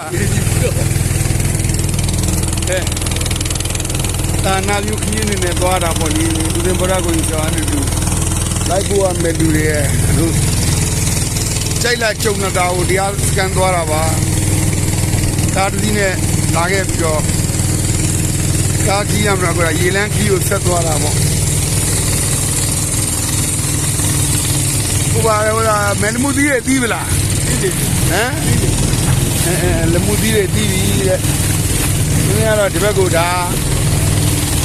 အဲတာနာယူခင်းနေနဲ့သွားတာပေါ့ဒီဦးစင်ဗရာကိုကျော်အနေတူလိုက်ကိုရမယ်လူတွေရဲ့အခုကြိုက်လာကြုံနေတာကိုတရားစကန်သွားတာပါကားတစ်စီးနဲ့လာခဲ့ပြီးတော့ကားကြီးရမလားကွာရေလန်းကြီးကိုဆက်သွားတာပေါ့ဟိုပါဟိုလာမယ်နမှုသီးရဲ့ပြီးပလားဟမ်အဲအဲ လမှုသီးရဲ့ပြီးပြီတဲ့ဒီနေ့ကတော့ဒီဘက်ကိုဒါ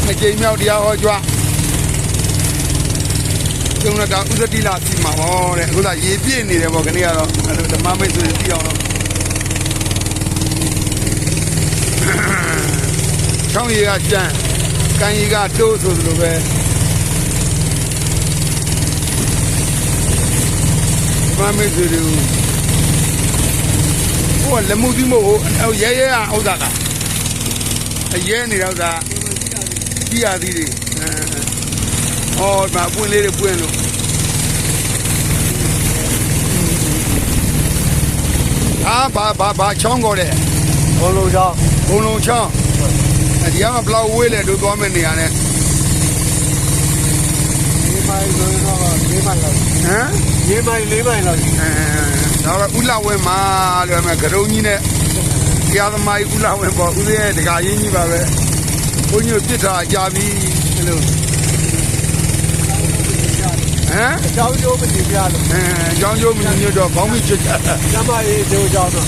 နှစ်ကြိမ်မြောက်တရားဟောကြွကျုံတော့ဥဒတိလာစီမှာဟောတဲ့အခုသာရေပြည့်နေတယ်ပေါ့ခဏကတော့အဲ့လိုဓမ္မမိတ်ဆွေပြီးအောင်တော့ချောင်းရီကကျန်းကန်ရီကတိုးဆိုသလိုပဲဓမ္မမိတ်ဆွေတွေဟို ကလက်မှုသီးမို့ဟိုရဲရဲအောင်ဥဒတာအရဲနေတော့ဒါကြည့်ရသည်တွေဟောဒါပွင့်လေးတွေပွင့်လို့အာဘာဘာဘာချောင်းကောတဲ့ဘုံလုံးချောင်းဘုံလုံးချောင်းအဲဒီကမှဘလောက်ဝေးလဲတို့သွားမယ့်နေရာနဲ့ဒီမိုင်းဆိုရင်တော့၄မိုင်လောက်ဟမ်၄မိုင်၄မိုင်လောက် အဲတော့ဥလဝဲမှာလို့မယ်ကရုံကြီးနဲ့တရားသမားကြီးဥလဝဲပေါ့ဥရဲ့တကာရင်းကြီးပါပဲဘုန်းကြီးပြစ်ထားကြပြီလို့ဟမ်အကြောင်းကျိုးမတင်ပြလို့အဲကြောင်းကျိုးမြညွတ်တော့ခေါင်းမိချစ်တာကျမရေးကျိုးကြောင်းတော့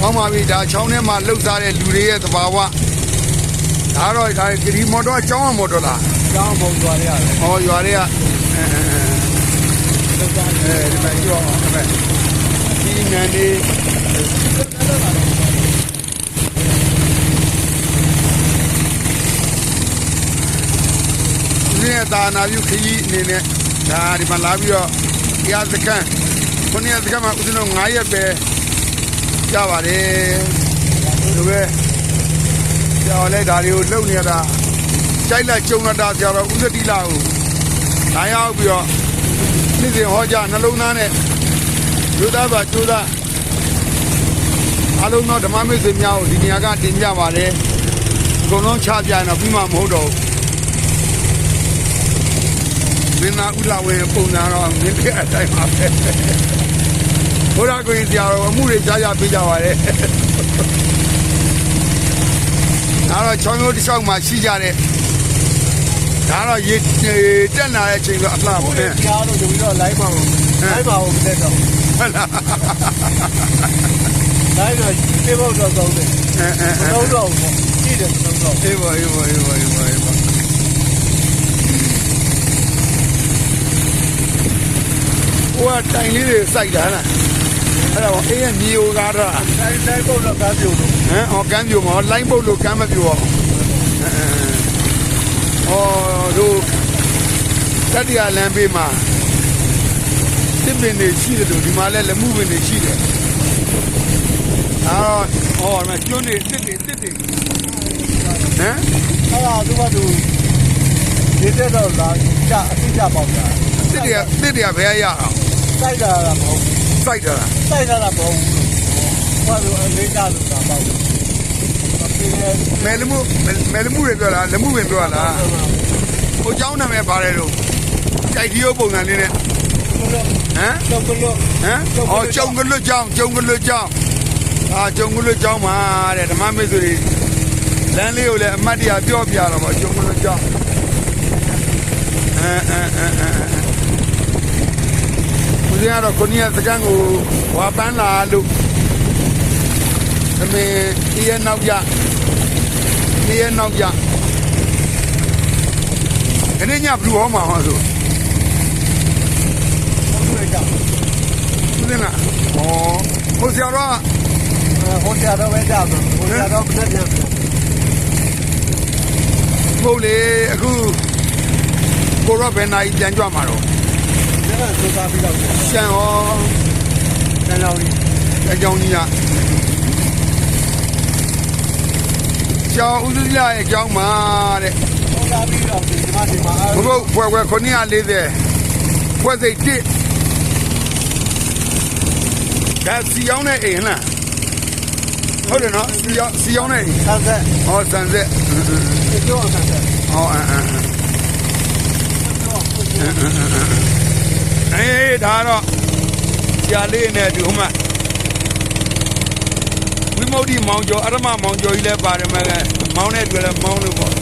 ကောင်းပါပြီဒါချောင်းထဲမှာလှုပ်ရှားတဲ့လူတွေရဲ့သဘာဝဒါတော့ဒါဂရီမော်တော်ချောင်းမော်တော်လားကျောင်းပုံသွားရတယ်ဟောရွာတွေက အဲအဲဒီမှာကြောက်အောင်အဲ့ဒီနန်ဒီဒီနေ့တာနာယူခရီးအနေနဲ့ဒါဒီမှာလာပြီးတော့တရားစခန်းခုနေ့စခန်းမှာဦးဇင်းတို့9ရက်ပဲကြပါတယ်ဒီပဲကြော်လဲဒါတွေကိုလုံနေရတာကြိုက်လက်ကြုံရတာဆရာတော်ဦးစတိလာကိုလာရောက်ပြီးတော့ နေ့စဉ်ဟောကြားနှလုံးသားနဲ့ယူသားပါကျိုးသားအလုံးသောဓမ္မမိတ်ဆွေများကိုဒီနေရာကတင်ပြပါတယ်အကုန်လုံးချပြရင်တော့ပြီးမှမဟုတ်တော့ဘူးမင်းသားဥလာဝင်းပုံစံတော့မင်းတဲ့အတိုင်းပါပဲဘုရားကိုကြီးဆရာတော်အမှုတွေကြားရပေးကြပါတယ်ဒါတော့ချောင်းရိုးတစ်လျှောက်မှာရှိကြတဲ့ ဒါတော့ရေတက်လာတဲ့အချိန်ကအလှဘုပေါ့ရားကြားလို့ဒီတော့လိုင်းပါဘူးလိုင်းပါဘူးမတက်တော့ဟုတ်လားလိုင်းတော့ပြေဖို့တော့ကောင်းတယ်အဲအဲမတော့တော့ဘူးကြည့်တယ်မတော့တော့အေးပါအေးပါအေးပါအေးပါအေးပါဟိုကတိုင်လေးတွေစိုက်တာလားအဲ့ဒါအေးရမြေဟိုကားတော့လိုင်းလိုင်းဖို့တော့ကားပြုတ်လို့ဟမ်ဟောကမ်းပြိုမှာလိုင်းပုတ်လို့ကမ်းမပြိုအောင် ဟောတို့တတိယလမ်းပေးမှာတစ်ပင်တွေရှိတယ်လို့ဒီမှာလည်းလက်မှုပင်တွေရှိတယ်အော်ဟောမကျွန်းတွေတစ်တွေတစ်တွေဟမ်အဲ့ဒါသူကသူဒီတက်တော့လာကြအတိအကျပေါ့ဗျာတစ်တွေကတစ်တွေကဘယ်ရအောင်စိုက်တာကမဟုတ်စိုက်တာလားစိုက်တာကမဟုတ်ဘူးဘာလို့အလေးကြလို့တာပေါ့ဒီလေ မဲလမှုမဲလမှုတွေပြောလားလက်မှုပင်ပြောလားဟိုเจ้าနာမည်ပါတယ်လို့ကြိုက်ဒီယိုပုံစံလေးနဲ့ဟမ် တော့ကလို့ ဟမ်။အော်ကျုံကလွတ်ကြောင်းကျုံကလွတ်ကြောင်းအာကျုံကလွတ်ကြောင်းမှာတဲ့ဓမ္မမိတ်ဆွေတွေလမ်းလေးကိုလည်းအမတ်တရားပြောပြတော့ဗောကျုံကလွတ်ကြောင်းအဲအဲအဲအဲဦးဇင်းကတော့ခုနှစ်ရက်စကန်ကိုဝါပန်းလာလို့ သမီးဒီရဲ့နောက်ကြဒီရဲ့နောက်ကြခဏညဘလူဟောမှာဟောဆိုဟုတ်ကဲ့ကြောက်ဦးဇင်းကဩဟိုဆရာတော်ကဟိုကြတော့ပဲကြောက်တော့ဟိုကြတော့ပြည့်ပြည့်ဟုတ်လေအခုကိုရောဘယ်နိုင်ပြန်ကြွမှာတော့ဒါကသုသာပြီးတော့ရှန်ဟောတန်တော်ကြီးအကြောင်းကြီးက ကျောင်းဦးစရရဲ့အကြောင်းမှာတဲ့သုသာပြီးတော့ဒီမှာဒီမှာဘုဘဖွဲဖွဲ940ဖွဲစိတ်1ဒါစီရောင်းတဲ့အိမ်ဟလားဟုတ်တယ်နော်စီရောင်းစီရောင်းတဲ့အိမ်ဆန်းဆက်ဟောစံဆက်ဒီကျောင်းဆန်းဆက်ဟောအမ်အမ်အေးဒါတော့ကြာလေးနဲ့ဒီဟိုမှာ ဝိမု ക്തി မောင်ကျော်အရမမောင်ကျော်ကြီးလည်းပါတယ်မဲ့မောင်းတဲ့တွေ့လည်းမောင်းလို့ပေါ့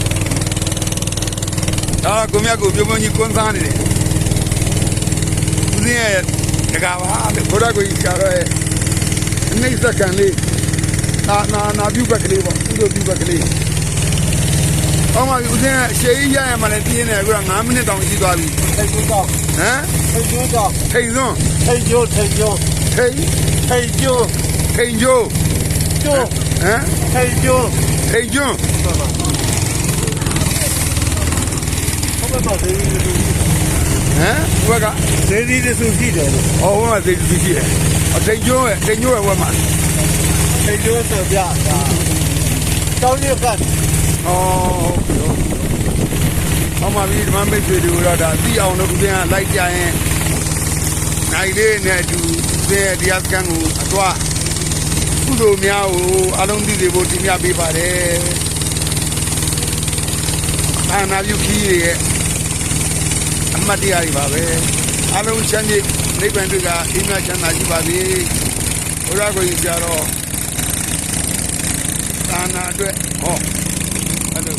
ဒါကိုမြတ်ကိုပြုံးပြုံးကြီးကွန်းစားနေတယ်ဦးဇင်းရဲ့တကားပါတဲ့ဘုရားကိုကြီးရှာတော့ရဲ့အနှိမ့်စက္ကန့်လေးနာနာနာပြုတ်ဘက်ကလေးပေါ့သူတို့ပြုတ်ဘက်ကလေး။အော်မဦးစင်းအရှိကြီးရရမှလည်းပြင်းနေအခုက9မိနစ်တောင်ရှိသွားပြီထိတ်ကျောင်း။ဟမ်ထိတ်ကျောင်းထိန်စွန်းထိတ်ကျောင်းထိတ်ကျောင်းထိန်ထိတ်ကျောင်းထိန်ကျိုး ကျောင်းဟမ်ထိတ်ကျောင်းထိန်ကျွန်းဟုတ်ပါသေးတယ်ဟမ်ဘက်ကသေးသေးလေးဆိုရှိတယ်လို့အော်ဘက်မှာသိသိရှိတယ်။အထိန်ကျွန်းရဲ့ထိန်ကျွန်းရဲ့ဘက်မှာထိတ်ကျောင်းဆိုပြတာတောင်းရကတ်အော်ဟောမှာပြီးဒီမှာမိတ်ဆွေတို့တော့ဒါသိအောင်လို့ဦးစင်းကလိုက်ကြရင်နိုင်လေးနဲ့အတူဦးစင်းရဲ့တရားစခန်းကိုအသွားကု သိုလ်များကိုအလုံးသိစေဖို့တင်ပြပေးပါတယ်။အာနာပြုခီးရဲ့အမတ်တရားတွေပါပဲအလုံးချမ်းမြေနိဗ္ဗာန်တွေကအိမ်မချမ်းသာရှိပါစေဘုရားကိုကြီးကြတော့သာနာအတွက်ဟောအဲ့လို